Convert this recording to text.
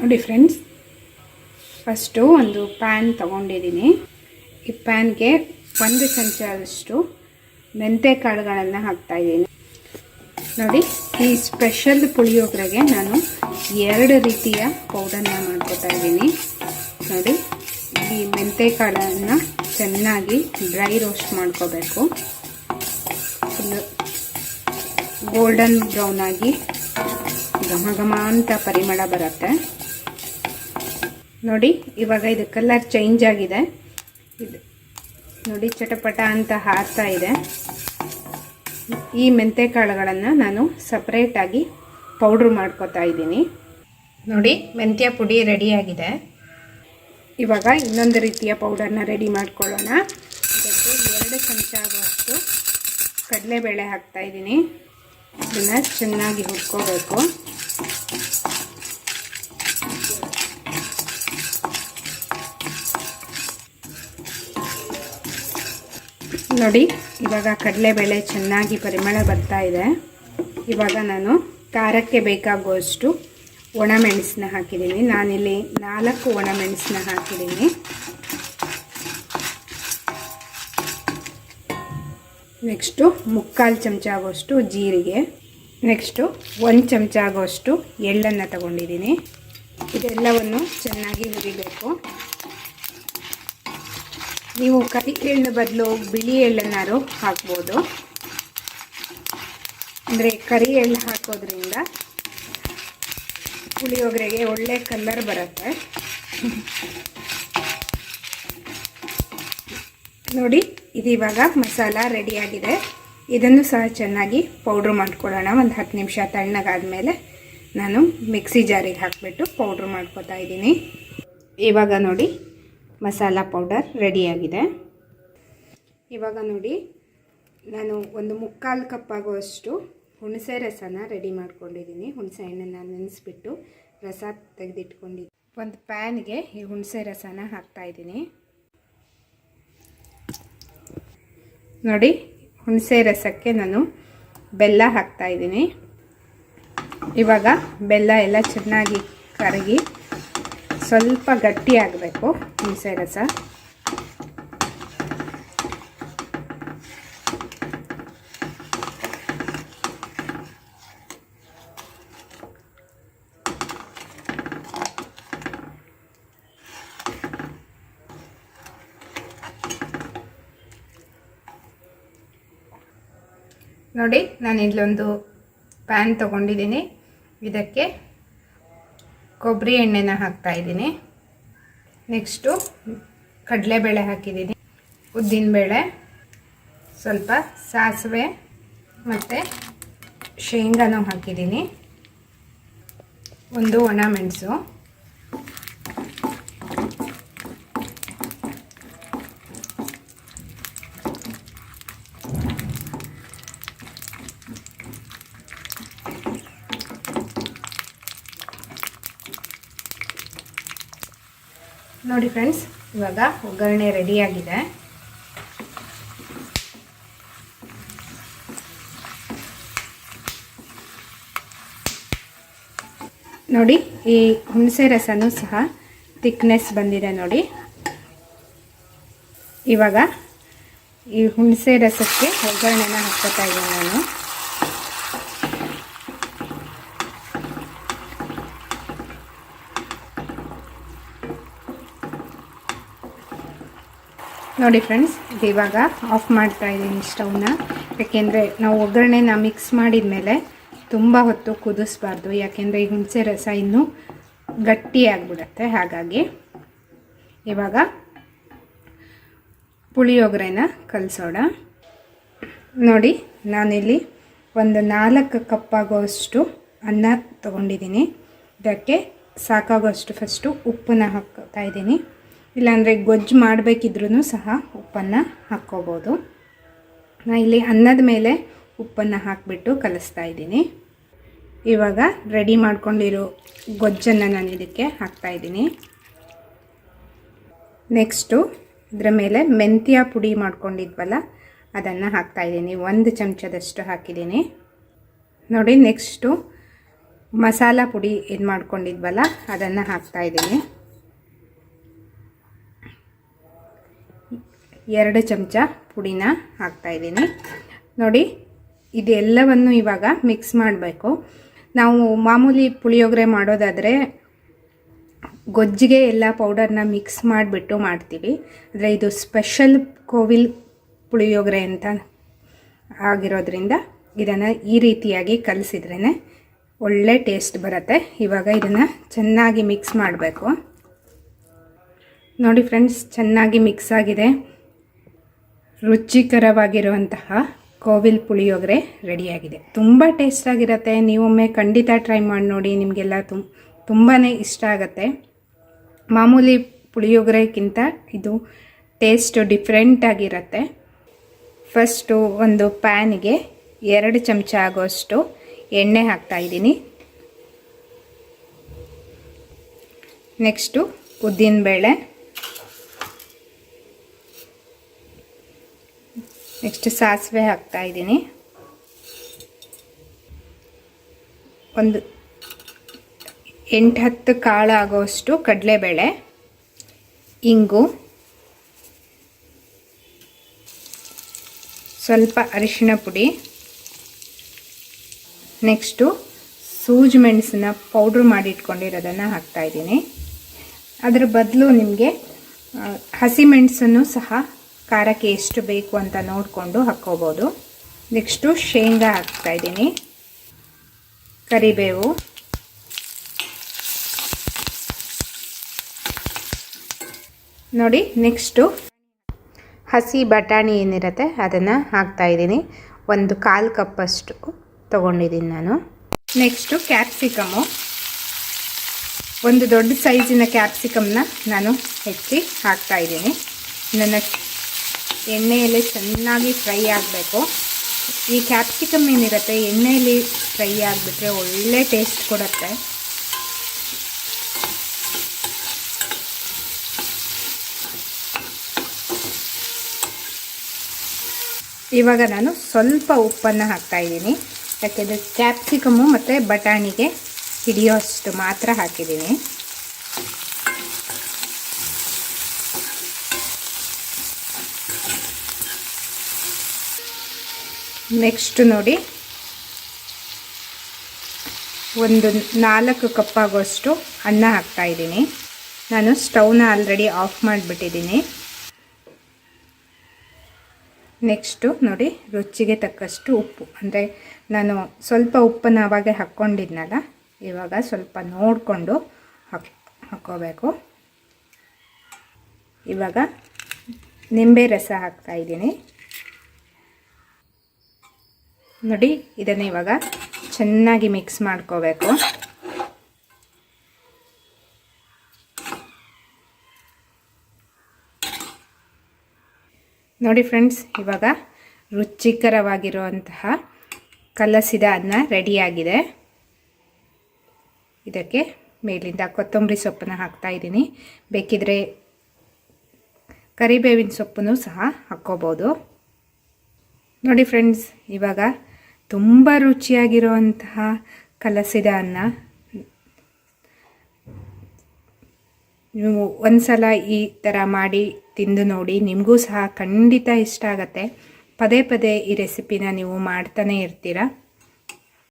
ನೋಡಿ friends first ಒಂದು PAN ತಗೊಂಡಿದ್ದೀನಿ. ಈ ಪ್ಯಾನ್ಗೆ ಒಂದು ಚಮಚ ಆದಷ್ಟು ಮೆಂತೆ ಕಾಳುಗಳನ್ನು ಹಾಕ್ತಾಯಿದ್ದೀನಿ ನೋಡಿ, ಈ ಸ್ಪೆಷಲ್ ಪುಳಿಯೋಗರೆಗೆ ನಾನು ಎರಡು ರೀತಿಯ ಪೌಡರ್ನ ಮಾಡ್ಕೊತಾ ಇದ್ದೀನಿ. ನೋಡಿ, ಈ ಮೆಂತೆ ಕಾಳನ್ನು ಚೆನ್ನಾಗಿ ಡ್ರೈ ರೋಸ್ಟ್ ಮಾಡ್ಕೋಬೇಕು. ಫುಲ್ಲು ಗೋಲ್ಡನ್ ಬ್ರೌನ್ ಆಗಿ ಘಮ ಘಮ ಅಂತ ಪರಿಮಳ ಬರುತ್ತೆ. ನೋಡಿ, ಇವಾಗ ಇದು ಕಲರ್ ಚೇಂಜ್ ಆಗಿದೆ. ಇದು ನೋಡಿ, ಚಟಪಟ ಅಂತ ಹಾರ್ತಾ ಇದೆ. ಈ ಮೆಂತೆ ಕಾಳುಗಳನ್ನು ನಾನು ಸಪ್ರೇಟಾಗಿ ಪೌಡ್ರ್ ಮಾಡ್ಕೋತಾ ಇದ್ದೀನಿ. ನೋಡಿ, ಮೆಂತ್ಯ ಪುಡಿ ರೆಡಿಯಾಗಿದೆ ಇವಾಗ ಇನ್ನೊಂದು ರೀತಿಯ ಪೌಡರ್ನ ರೆಡಿ ಮಾಡ್ಕೊಳ್ಳೋಣ. ಇದಕ್ಕೆ ಎರಡು ಚಮಚ ಆಗುವಷ್ಟು ಕಡಲೆಬೇಳೆ ಹಾಕ್ತಾ ಇದ್ದೀನಿ. ಇದನ್ನು ಚೆನ್ನಾಗಿ ಹುರ್ಕೋಬೇಕು. ನೋಡಿ, ಇವಾಗ ಕಡಲೆಬೇಳೆ ಚೆನ್ನಾಗಿ ಪರಿಮಳ ಬರ್ತಾ ಇದೆ. ಇವಾಗ ನಾನು ಖಾರಕ್ಕೆ ಬೇಕಾಗುವಷ್ಟು ಒಣಮೆಣಸನ್ನ ಹಾಕಿದ್ದೀನಿ. ನಾನಿಲ್ಲಿ ನಾಲ್ಕು ಒಣಮೆಣಸನ್ನ ಹಾಕಿದ್ದೀನಿ. ನೆಕ್ಸ್ಟು ಮುಕ್ಕಾಲು ಚಮಚ ಆಗುವಷ್ಟು ಜೀರಿಗೆ. ನೆಕ್ಸ್ಟು ಒಂದು ಚಮಚ ಆಗೋಷ್ಟು ಎಳ್ಳನ್ನು ತಗೊಂಡಿದ್ದೀನಿ. ಇದೆಲ್ಲವನ್ನು ಚೆನ್ನಾಗಿ ಹುರಿಬೇಕು. ನೀವು ಕರಿ ಎಳ್ಳ ಬದಲು ಬಿಳಿ ಎಳ್ಳನ್ನಾರು ಹಾಕ್ಬೋದು. ಅಂದರೆ ಕರಿ ಎಳ್ಳು ಹಾಕೋದ್ರಿಂದ ಪುಳಿಯೋಗರೆಗೆ ಒಳ್ಳೆ ಕಲರ್ ಬರುತ್ತೆ. ನೋಡಿ ಇದು ಇವಾಗ ಮಸಾಲ ರೆಡಿಯಾಗಿದೆ ಇದನ್ನು ಸಹ ಚೆನ್ನಾಗಿ ಪೌಡ್ರ್ ಮಾಡ್ಕೊಳ್ಳೋಣ. ಒಂದು ಹತ್ತು ನಿಮಿಷ ತಣ್ಣಗಾದ್ಮೇಲೆ ನಾನು ಮಿಕ್ಸಿ ಜಾರಿಗೆ ಹಾಕಿಬಿಟ್ಟು ಪೌಡ್ರ್ ಮಾಡ್ಕೋತಾ ಇದ್ದೀನಿ. ಇವಾಗ ನೋಡಿ ಮಸಾಲ ಪೌಡರ್ ರೆಡಿಯಾಗಿದೆ. ಇವಾಗ ನೋಡಿ, ನಾನು ಒಂದು ಮುಕ್ಕಾಲು ಕಪ್ ಆಗುವಷ್ಟು ಹುಣಸೆ ರಸನ ರೆಡಿ ಮಾಡ್ಕೊಂಡಿದ್ದೀನಿ. ಹುಣಸೆ ಹಣ್ಣನ್ನು ನೆನೆಸ್ಬಿಟ್ಟು ರಸ ತೆಗೆದಿಟ್ಕೊಂಡಿದ್ದೀನಿ. ಒಂದು ಪ್ಯಾನ್ಗೆ ಈ ಹುಣಸೆ ರಸನ ಹಾಕ್ತಾಯಿದ್ದೀನಿ ನೋಡಿ, ಹುಣಸೆ ರಸಕ್ಕೆ ನಾನು ಬೆಲ್ಲ ಹಾಕ್ತಾಯಿದ್ದೀನಿ ಇವಾಗ ಬೆಲ್ಲ ಎಲ್ಲ ಚೆನ್ನಾಗಿ ಕರಗಿ ಸ್ವಲ್ಪ ಗಟ್ಟಿ ಆಗಬೇಕು ಹುಣಸೆ ರಸ. ನೋಡಿ ನಾನು ಇಲ್ಲೊಂದು ಪ್ಯಾನ್ ತಗೊಂಡಿದ್ದೀನಿ. ಇದಕ್ಕೆ ಕೊಬ್ಬರಿ ಎಣ್ಣೆನ ಹಾಕ್ತಾ ಇದ್ದೀನಿ. ನೆಕ್ಸ್ಟು ಕಡಲೆಬೇಳೆ ಹಾಕಿದ್ದೀನಿ. ಉದ್ದಿನಬೇಳೆ, ಸ್ವಲ್ಪ ಸಾಸಿವೆ ಮತ್ತು ಶೇಂಗಾನು ಹಾಕಿದ್ದೀನಿ. ಒಂದು ಒಣ ಮೆಣಸು. ನೋಡಿ ಫ್ರೆಂಡ್ಸ್, ಇವಾಗ ಒಗ್ಗರಣೆ ರೆಡಿಯಾಗಿದೆ ನೋಡಿ, ಈ ಹುಣಸೆ ರಸನೂ ಸಹ ತಿಕ್ನೆಸ್ ಬಂದಿದೆ ನೋಡಿ. ಇವಾಗ ಈ ಹುಣಸೆ ರಸಕ್ಕೆ ಒಗ್ಗರಣೆನ ಹಾಕ್ಕೋತಾ ಇದ್ದೀನಿ ನಾನು. ನೋಡಿ ಫ್ರೆಂಡ್ಸ್ ಇದು ಇವಾಗ ಆಫ್ ಮಾಡ್ತಾ ಇದ್ದೀನಿ ಸ್ಟವ್ನ. ಯಾಕೆಂದರೆ ನಾವು ಒಗ್ಗರಣೆನ ಮಿಕ್ಸ್ ಮಾಡಿದ ಮೇಲೆ ತುಂಬ ಹೊತ್ತು ಕುದಿಸ್ಬಾರ್ದು. ಯಾಕೆಂದರೆ ಈ ಹುಣಸೆ ರಸ ಇನ್ನೂ ಗಟ್ಟಿ ಆಗಿಬಿಡುತ್ತೆ. ಹಾಗಾಗಿ ಇವಾಗ ಪುಳಿಯೋಗರೆನ ಕಲಿಸೋಣ. ನೋಡಿ, ನಾನಿಲ್ಲಿ ಒಂದು ನಾಲ್ಕು ಕಪ್ ಆಗೋಷ್ಟು ಅನ್ನ ತೊಗೊಂಡಿದ್ದೀನಿ. ಇದಕ್ಕೆ ಸಾಕಾಗೋಷ್ಟು ಫಸ್ಟು ಉಪ್ಪನ್ನ ಹಾಕ್ತಾ ಇದ್ದೀನಿ. ಇಲ್ಲಾಂದರೆ ಗೊಜ್ಜು ಮಾಡಬೇಕಿದ್ರೂ ಸಹ ಉಪ್ಪನ್ನು ಹಾಕ್ಕೋಬೋದು. ನಾನು ಇಲ್ಲಿ ಅನ್ನದ ಮೇಲೆ ಉಪ್ಪನ್ನು ಹಾಕಿಬಿಟ್ಟು ಕಲಿಸ್ತಾ ಇದ್ದೀನಿ. ಇವಾಗ ರೆಡಿ ಮಾಡ್ಕೊಂಡಿರೋ ಗೊಜ್ಜನ್ನು ನಾನು ಇದಕ್ಕೆ ಹಾಕ್ತಾಯಿದ್ದೀನಿ ನೆಕ್ಸ್ಟು ಇದರ ಮೇಲೆ ಮೆಂತ್ಯ ಪುಡಿ ಮಾಡ್ಕೊಂಡಿದ್ವಲ್ಲ, ಅದನ್ನು ಹಾಕ್ತಾಯಿದ್ದೀನಿ ಒಂದು ಚಮಚದಷ್ಟು ಹಾಕಿದ್ದೀನಿ. ನೋಡಿ, ನೆಕ್ಸ್ಟು ಮಸಾಲ ಪುಡಿ ಇದು ಮಾಡ್ಕೊಂಡಿದ್ವಲ್ಲ, ಅದನ್ನು ಹಾಕ್ತಾ ಎರಡು ಚಮಚ ಪುಡಿನ ಹಾಕ್ತಾ ಇದ್ದೀನಿ. ನೋಡಿ, ಇದೆಲ್ಲವನ್ನು ಇವಾಗ ಮಿಕ್ಸ್ ಮಾಡಬೇಕು. ನಾವು ಮಾಮೂಲಿ ಪುಳಿಯೋಗರೆ ಮಾಡೋದಾದರೆ ಗೊಜ್ಜಿಗೆ ಎಲ್ಲ ಪೌಡರ್ನ ಮಿಕ್ಸ್ ಮಾಡಿಬಿಟ್ಟು ಮಾಡ್ತೀವಿ. ಅಂದರೆ ಇದು ಸ್ಪೆಷಲ್ ಕೋವಿಲ್ ಪುಳಿಯೋಗರೆ ಅಂತ ಆಗಿರೋದ್ರಿಂದ ಇದನ್ನು ಈ ರೀತಿಯಾಗಿ ಕಲಿಸಿದ್ರೇ ಒಳ್ಳೆ ಟೇಸ್ಟ್ ಬರುತ್ತೆ. ಇವಾಗ ಇದನ್ನು ಚೆನ್ನಾಗಿ ಮಿಕ್ಸ್ ಮಾಡಬೇಕು. ನೋಡಿ ಫ್ರೆಂಡ್ಸ್ ಚೆನ್ನಾಗಿ ಮಿಕ್ಸ್ ಆಗಿದೆ. ರುಚಿಕರವಾಗಿರುವಂತಹ ಕೋವಿಲ್ ಪುಳಿಯೋಗರೆ ರೆಡಿಯಾಗಿದೆ. ತುಂಬ ಟೇಸ್ಟಾಗಿರುತ್ತೆ ನೀವೊಮ್ಮೆ ಖಂಡಿತ ಟ್ರೈ ಮಾಡಿ ನೋಡಿ. ನಿಮಗೆಲ್ಲ ತುಂಬ ತುಂಬಾ ಇಷ್ಟ ಆಗುತ್ತೆ. ಮಾಮೂಲಿ ಪುಳಿಯೋಗರೆಗಿಂತ ಇದು ಟೇಸ್ಟ್ ಡಿಫ್ರೆಂಟಾಗಿರುತ್ತೆ ಫಸ್ಟು ಒಂದು ಪ್ಯಾನಿಗೆ ಎರಡು ಚಮಚ ಆಗೋಷ್ಟು ಎಣ್ಣೆ ಹಾಕ್ತಾ ಇದ್ದೀನಿ. ನೆಕ್ಸ್ಟು ಉದ್ದಿನಬೇಳೆ. ನೆಕ್ಸ್ಟ್ ಸಾಸಿವೆ ಹಾಕ್ತಾ ಇದ್ದೀನಿ. ಒಂದು ಎಂಟು ಹತ್ತು ಕಾಳು ಆಗೋಷ್ಟು ಕಡಲೆಬೇಳೆ, ಇಂಗು, ಸ್ವಲ್ಪ ಅರಿಶಿನ ಪುಡಿ, ನೆಕ್ಸ್ಟು ಸೂಜಿ ಮೆಣಸನ್ನ ಪೌಡ್ರ್ ಮಾಡಿಟ್ಕೊಂಡಿರೋದನ್ನು ಹಾಕ್ತಾಯಿದ್ದೀನಿ ಅದರ ಬದಲು ನಿಮಗೆ ಹಸಿಮೆಣಸನ್ನು ಸಹ ಖಾರಕ್ಕೆ ಎಷ್ಟು ಬೇಕು ಅಂತ ನೋಡಿಕೊಂಡು ಹಾಕ್ಕೋಬೋದು. ನೆಕ್ಸ್ಟು ಶೇಂಗಾ ಹಾಕ್ತಾಯಿದ್ದೀನಿ ಕರಿಬೇವು. ನೋಡಿ, ನೆಕ್ಸ್ಟು ಹಸಿ ಬಟಾಣಿ ಏನಿರುತ್ತೆ ಅದನ್ನು ಹಾಕ್ತಾಯಿದ್ದೀನಿ ಒಂದು ಕಾಲು ಕಪ್ಪಷ್ಟು ತೊಗೊಂಡಿದ್ದೀನಿ ನಾನು. Next capsicum. ಒಂದು ದೊಡ್ಡ ಸೈಜಿನ ಕ್ಯಾಪ್ಸಿಕಮ್ನ ನಾನು ಹೆಚ್ಚಿ ಹಾಕ್ತಾಯಿದ್ದೀನಿ ನನ್ನ ಎಣ್ಣೆಯಲ್ಲಿ ಚೆನ್ನಾಗಿ ಫ್ರೈ ಆಗಬೇಕು. ಈ ಕ್ಯಾಪ್ಸಿಕಮ್ ಏನಿರುತ್ತೆ, ಎಣ್ಣೆಯಲ್ಲಿ ಫ್ರೈ ಆಗಿಬಿಟ್ರೆ ಒಳ್ಳೆ ಟೇಸ್ಟ್ ಕೊಡುತ್ತೆ. ಇವಾಗ ನಾನು ಸ್ವಲ್ಪ ಉಪ್ಪನ್ನು ಹಾಕ್ತಾಯಿದ್ದೀನಿ ಯಾಕೆಂದರೆ ಕ್ಯಾಪ್ಸಿಕಮ್ಮು ಮತ್ತು ಬಟಾಣಿಗೆ ಹಿಡಿಯೋಷ್ಟು ಮಾತ್ರ ಹಾಕಿದ್ದೀನಿ. ನೆಕ್ಸ್ಟ್ ನೋಡಿ. ಒಂದು ನಾಲ್ಕು ಕಪ್ಪಾಗುವಷ್ಟು ಅನ್ನ ಹಾಕ್ತಾಯಿದ್ದೀನಿ ನಾನು ಸ್ಟವ್ನ ಆಲ್ರೆಡಿ ಆಫ್ ಮಾಡಿಬಿಟ್ಟಿದ್ದೀನಿ. ನೆಕ್ಸ್ಟು ನೋಡಿ, ರುಚಿಗೆ ತಕ್ಕಷ್ಟು ಉಪ್ಪು. ಅಂದರೆ ನಾನು ಸ್ವಲ್ಪ ಉಪ್ಪನ್ನು ಆವಾಗೆ ಹಾಕ್ಕೊಂಡಿದ್ನಲ್ಲ, ಇವಾಗ ಸ್ವಲ್ಪ ನೋಡಿಕೊಂಡು ಹಾಕ್, ಹಾಕ್ಕೋಬೇಕು. ಇವಾಗ ನಿಂಬೆ ರಸ ಹಾಕ್ತಾಯಿದ್ದೀನಿ ನೋಡಿ, ಇದನ್ನು ಇವಾಗ ಚೆನ್ನಾಗಿ ಮಿಕ್ಸ್ ಮಾಡ್ಕೋಬೇಕು. ನೋಡಿ ಫ್ರೆಂಡ್ಸ್ ಇವಾಗ ರುಚಿಕರವಾಗಿರುವಂತಹ ಕಲಸಿದ ಅನ್ನ ರೆಡಿಯಾಗಿದೆ ಇದಕ್ಕೆ ಮೇಲಿಂದ ಕೊತ್ತಂಬರಿ ಸೊಪ್ಪನ್ನು ಹಾಕ್ತಾ ಇದ್ದೀನಿ. ಬೇಕಿದ್ರೆ ಕರಿಬೇವಿನ ಸೊಪ್ಪನ್ನು ಸಹ ಹಾಕ್ಕೋಬೋದು. ನೋಡಿ ಫ್ರೆಂಡ್ಸ್ ಇವಾಗ ತುಂಬ ರುಚಿಯಾಗಿರುವಂತಹ ಕಲಸಿದ ಅನ್ನ ನೀವು ಒಂದು ಸಲ ಈ ಥರ ಮಾಡಿ ತಿಂದು ನೋಡಿ, ನಿಮಗೂ ಸಹ ಖಂಡಿತ ಇಷ್ಟ ಆಗುತ್ತೆ. ಪದೇ ಪದೇ ಈ ರೆಸಿಪಿನ ನೀವು ಮಾಡ್ತಾನೆ ಇರ್ತೀರ.